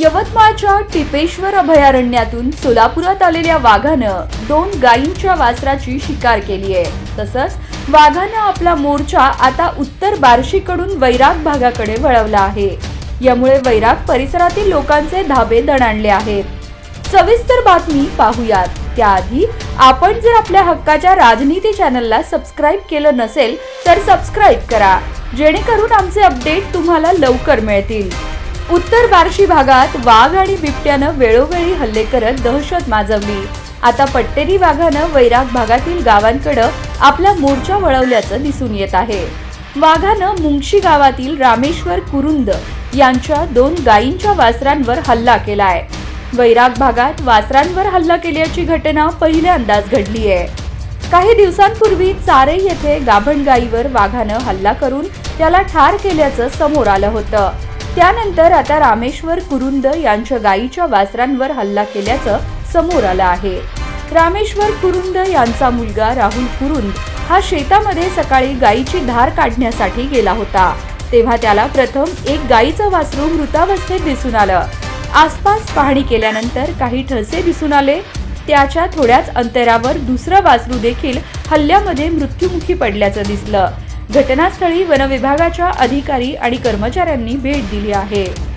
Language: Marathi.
यवतमाळच्या टिपेश्वर अभयारण्यातून सोलापुरात आलेल्या वाघानं दोन गायींच्या वासराची शिकार केली आहे. तसंच वाघानं आपला मोर्चा आता उत्तर बार्शीकडून वैराग भागाकडे वळवला आहे. यामुळे वैराग परिसरातील लोकांचे धाबे दणाणले आहेत. सविस्तर बातमी पाहूयात. त्याआधी आपण जर आपल्या हक्काच्या राजनीती चॅनलला सबस्क्राईब केलं नसेल तर सबस्क्राईब करा. जेणेकरून आमचे अपडेट तुम्हाला लवकर मिळतील. उत्तर बार्शी भागात वाघ आणि बिबट्यानं वेळोवेळी हल्ले करत दहशत माजवली. आता पट्टेरी वाघानं वैराग भागातील गावांकडे आपला मोर्चा वळवल्याचं दिसून येत आहे. वाघानं मुंगशी गावातील रामेश्वर कुरुंद यांच्या दोन गायींच्या वासरांवर हल्ला केलाय. वैराग भागात वासरांवर हल्ला केल्याची घटना पहिल्यांदाच घडली आहे काही दिवसांपूर्वी चारे येथे गाभण गायीवर वाघानं हल्ला करून त्याला ठार केल्याचं समोर आलं होतं. त्यानंतर आता रामेश्वर कुरुंद यांच्या गायीच्या वासरांवर हल्ला केल्याचं समोर आलं आहे. रामेश्वर कुरुंद यांचा मुलगा राहुल कुरुंद हा शेतामध्ये सकाळी गायीची धार काढण्यासाठी गेला होता. तेव्हा त्याला प्रथम एक गायीचं वासरू मृतावस्थेत दिसून आलं. आसपास पाहणी केल्यानंतर काही ठसे दिसून आले. त्याच्या थोड्याच अंतरावर दुसरं वासरू देखील हल्ल्यामध्ये मृत्युमुखी पडल्याचं दिसलं. घटनास्थळी वनविभागाच्या अधिकारी आणि कर्मचाऱ्यांनी भेट दिली आहे.